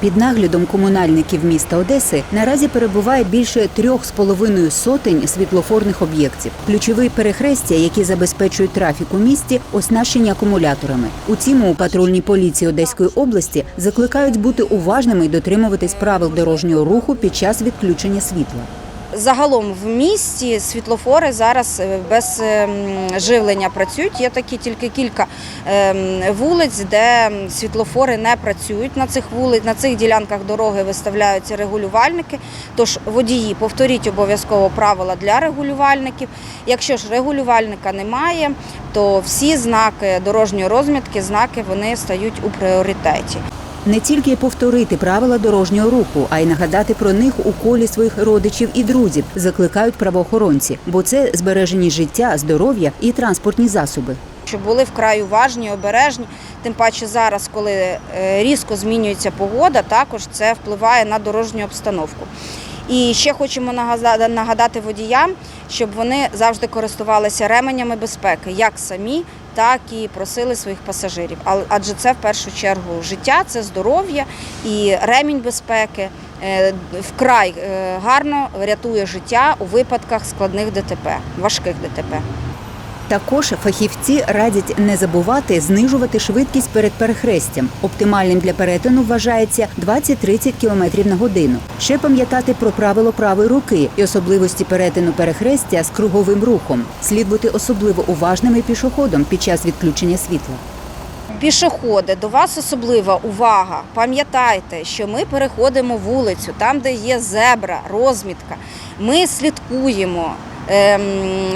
Під наглядом комунальників міста Одеси наразі перебуває більше трьох з половиною сотень світлофорних об'єктів. Ключові перехрестя, які забезпечують трафік у місті, оснащені акумуляторами. Утім, у патрульній поліції Одеської області закликають бути уважними і дотримуватись правил дорожнього руху під час відключення світла. Загалом в місті світлофори зараз е, без ем, живлення працюють. Є такі тільки кілька ем, вулиць, де світлофори не працюють. На цих вулиць, на цих ділянках дороги виставляються регулювальники. Тож водії, повторіть обов'язково правила для регулювальників. Якщо ж регулювальника немає, то всі знаки дорожньої розмітки, знаки вони стають у пріоритеті. Не тільки повторити правила дорожнього руху, а й нагадати про них у колі своїх родичів і друзів, закликають правоохоронці, бо це збережені життя, здоров'я і транспортні засоби. щоб були вкрай уважні, обережні. Тим паче зараз, коли е, різко змінюється погода, також це впливає на дорожню обстановку. І ще хочемо нагада- нагадати водіям, щоб вони завжди користувалися ременями безпеки, як самі, так і просили своїх пасажирів. Адже це в першу чергу життя, це здоров'я і ремінь безпеки е, вкрай е, гарно рятує життя у випадках складних ДТП, важких ДТП. Також фахівці радять не забувати знижувати швидкість перед перехрестям. Оптимальним для перетину вважається 20-30 км на годину. Ще пам'ятати про правило правої руки і особливості перетину перехрестя з круговим рухом. Слід бути особливо уважними пішоходом під час відключення світла. Пішоходи, до вас особлива увага. Пам'ятайте, що ми переходимо вулицю, там, де є зебра, розмітка. Ми слідкуємо,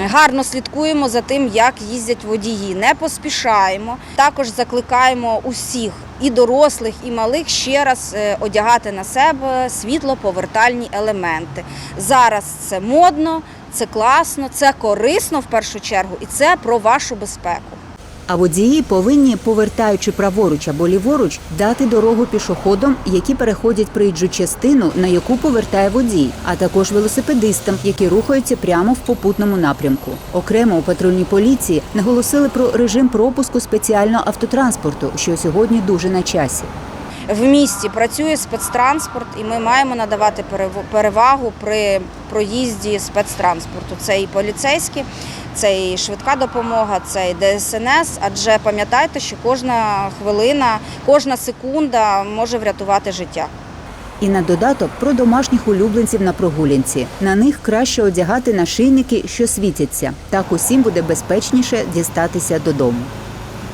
гарно слідкуємо за тим, як їздять водії. Не поспішаємо. Також закликаємо усіх, і дорослих, і малих, ще раз е, одягати на себе світлоповертальні елементи. Зараз це модно, це класно, це корисно в першу чергу, і це про вашу безпеку. А водії повинні, повертаючи праворуч або ліворуч, дати дорогу пішоходам, які переходять проїжджу частину, на яку повертає водій, а також велосипедистам, які рухаються прямо в попутному напрямку. Окремо у патрульній поліції наголосили про режим пропуску спеціального автотранспорту, що сьогодні дуже на часі. В місті працює спецтранспорт, і ми маємо надавати перевагу при проїзді спецтранспорту. Це і поліцейські, це і швидка допомога, це і ДСНС. Адже пам'ятайте, що кожна хвилина, кожна секунда може врятувати життя. І на додаток про домашніх улюбленців на прогулянці. На них краще одягати нашийники, що світяться. Так усім буде безпечніше дістатися додому.